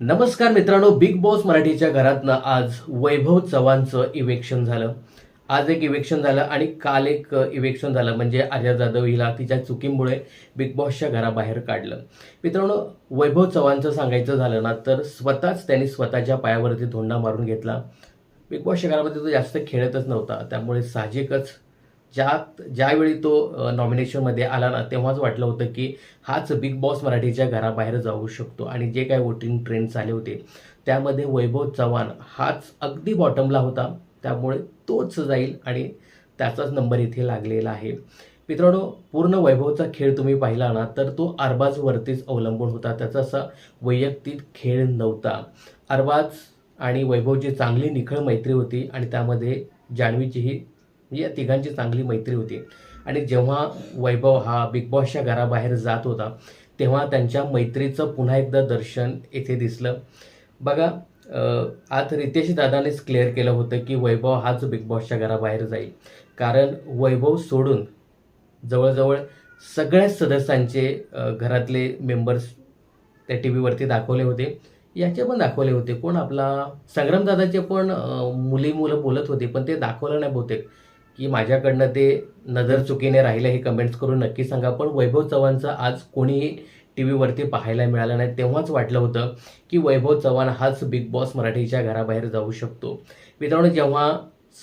नमस्कार मित्रांनो big boss मराठीच्या घरातनं आज वैभव चव्हाणचं इवेक्शन झालं. आज एक इवेक्शन झालं आणि काल एक इवेक्शन झालं. म्हणजे आर्या जाधव हिला तिच्या चुकीमुळे बिग बॉसच्या घराबाहेर काढलं. मित्रांनो वैभव चव्हाणचं सांगायचं झालं ना तर स्वतःच त्यांनी स्वतःच्या पायावरती धोंडा मारून घेतला. बिग बॉसच्या घरामध्ये तो जास्त खेळतच नव्हता. त्यामुळे साहजिकच ज्यात ज्यावेळी तो नॉमिनेशनमध्ये आला ना तेव्हाच वाटलं होतं की हाच बिग बॉस मराठीच्या घराबाहेर जाऊ शकतो. आणि जे काही वोटिंग ट्रेंड आले होते त्यामध्ये वैभव चव्हाण हाच अगदी बॉटमला होता. त्यामुळे तोच जाईल आणि त्याचाच नंबर इथे लागलेला आहे. मित्रांनो पूर्ण वैभवचा खेळ तुम्ही पाहिला ना तर तो अरबाजवरतीच अवलंबून होता. त्याचा असा वैयक्तिक खेळ नव्हता. अरबाज आणि वैभवची चांगली निखळ मैत्री होती आणि त्यामध्ये जान्हवीचीही म्हणजे या तिघांची चांगली मैत्री होती. आणि जेव्हा वैभव हा बिग बॉसच्या घराबाहेर जात होता तेव्हा त्यांच्या मैत्रीचं पुन्हा एकदा दर्शन येथे दिसलं. बघा आज रितेश दादानेच क्लिअर केलं होतं की वैभव हाच बिग बॉसच्या घराबाहेर जाईल. कारण वैभव सोडून जवळजवळ सगळ्याच सदस्यांचे घरातले मेंबर्स त्या टी व्हीवरती दाखवले होते. याचे पण दाखवले होते. कोण आपला संग्रामदादाचे पण मुली मुलं बोलत होते पण ते दाखवलं नाही बहुतेक. की माझ्याकडनं ते नजर चुकीने राहिलं हे कमेंट्स करून नक्की सांगा. पण वैभव चव्हाणचं आज कोणीही टी व्हीवरती पाहायला मिळालं नाही. तेव्हाच वाटलं होतं की वैभव चव्हाण हाच बिग बॉस मराठीच्या घराबाहेर जाऊ शकतो. मित्रांनो जेव्हा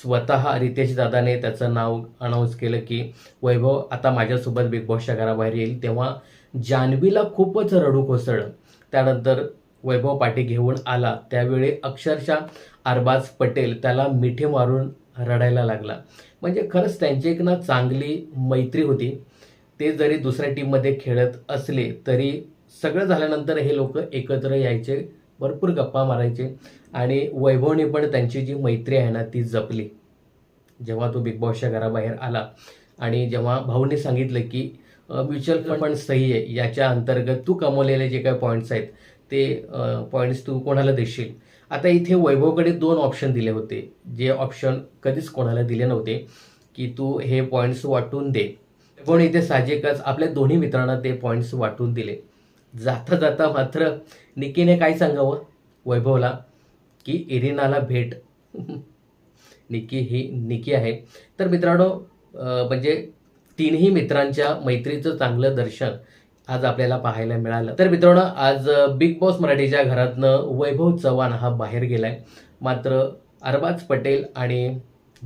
स्वतः रितेश दादाने त्याचं नाव अनाऊन्स केलं की वैभव आता माझ्यासोबत बिग बॉसच्या घराबाहेर येईल तेव्हा जान्हवीला खूपच रडू कोसळलं. त्यानंतर वैभव पाटी घेऊन आला. त्यावेळी अक्षरशः अरबाज पटेल त्याला मिठी मारून रडायला लागला. म्हणजे खरंच त्यांची एक ना चांगली मैत्री होती. ते जरी दुसऱ्या टीममध्ये खेळत असले तरी सगळं झाल्यानंतर हे लोक एकत्र यायचे भरपूर गप्पा मारायचे आणि वैभवने पण त्यांची जी मैत्री आहे ना ती जपली. जेव्हा तो बिग बॉसच्या घराबाहेर आला आणि जेव्हा भाऊने सांगितलं की म्युच्युअल फंड सही आहे. याच्या अंतर्गत तू कमवलेले जे काही पॉईंट्स आहेत ते पॉईंट्स तू कोणाला देशील? आता इथे वैभवकडे दोन ऑप्शन दिले होते. जे ऑप्शन कधीच कोणाला दिले नव्हते की तू हे पॉईंट्स वाटून दे. पण इथे साहजिकच आपल्या दोन्ही मित्रांना ते पॉईंट्स वाटून दिले. जाता जाता मात्र निकीने काय सांगावं? वैभवला की इरिनाला भेट. निकी ही निकी आहे. तर मित्रांनो म्हणजे तीनही मित्रांच्या मैत्रीचं चांगलं दर्शन आज आपल्याला पाहायला मिळालं. तर मित्रांनो आज बिग बॉस मराठीच्या घरातनं वैभव चव्हाण हा बाहेर गेलाय. मात्र अरबाज पटेल आणि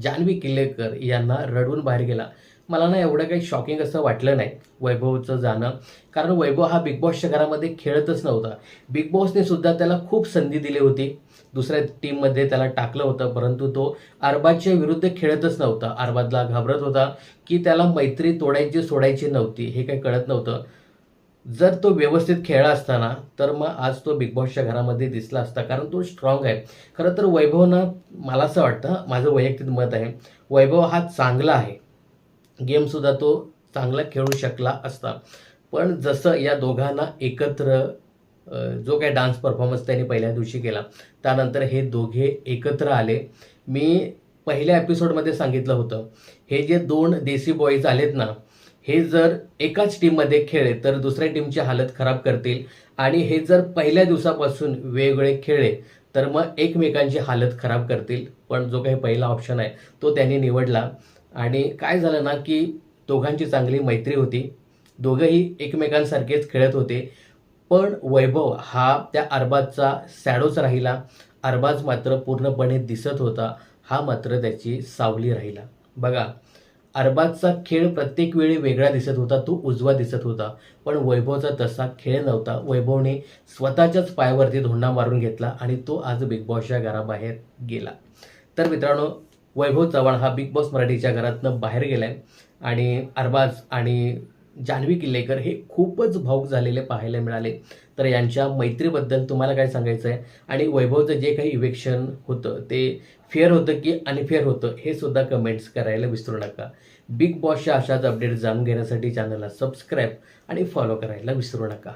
जान्हवी किल्लेकर यांना रडवून बाहेर गेला. मला ना एवढं काही शॉकिंग असं वाटलं नाही वैभवचं जाणं. कारण वैभव हा बिग बॉसच्या घरामध्ये खेळतच नव्हता. बिग बॉसने सुद्धा त्याला खूप संधी दिली होती. दुसऱ्या टीममध्ये त्याला टाकलं होतं परंतु तो अरबाजच्या विरुद्ध खेळतच नव्हता. अरबाजला घाबरत होता की त्याला मैत्री तोडायची सोडायची नव्हती. हे काही कळत नव्हतं. जर तो व्यवस्थित खेळला असताना तर मग आज तो बिग बॉसच्या घरामध्ये दिसला असता कारण तो स्ट्रॉंग आहे. खरं तर वैभवनं मला असं वाटतं माझं वैयक्तिक मत आहे वैभव हा चांगला आहे. गेमसुद्धा तो चांगला खेळू शकला असता. पण जसं या दोघांना एकत्र जो काही डान्स परफॉर्मन्स त्यांनी पहिल्या दिवशी केला त्यानंतर हे दोघे एकत्र आले. मी पहिल्या एपिसोडमध्ये सांगितलं होतं हे जे दोन देसी बॉईज आलेत ना हे जर एकाच टीममध्ये खेळले तर दुसऱ्या टीमची हालत खराब करतील. आणि हे जर पहिल्या दिवसापासून वेगवेगळे खेळले तर मग एकमेकांची हालत खराब करतील. पण जो काही पहिला ऑप्शन आहे तो त्यांनी निवडला. आणि काय झालं ना की दोघांची चांगली मैत्री होती. दोघंही एकमेकांसारखेच खेळत होते. पण वैभव हा त्या अरबाजचा सॅडोच राहिला. अरबाज मात्र पूर्णपणे दिसत होता. हा मात्र त्याची सावली राहिला. बघा अरबाजचा खेळ प्रत्येक वेळी वेगळा दिसत होता तो उजवा दिसत होता. पण वैभवचा तसा खेळ नव्हता. वैभवने स्वतःच्याच पायावरती धोंडा मारून घेतला आणि तो आज बिग बॉसच्या घराबाहेर गेला. तर मित्रांनो वैभव चव्हाण हा बिग बॉस मराठीच्या घरातनं बाहेर गेलाय आणि अरबाज आणि जान्हवी किल्लेकर हे खूपच भाऊक झालेले पाहायला मिळाले. तर यांच्या मैत्रीबद्दल तुम्हाला काय सांगायचं आहे आणि वैभवचं जे काही इवेक्शन होतं ते फेअर होतं की अनफेअर होतं हे सुद्धा कमेंट्स करायला विसरू नका. बिग बॉसच्या अशाच अपडेट जाणून घेण्यासाठी चॅनलला सबस्क्राईब आणि फॉलो करायला विसरू नका.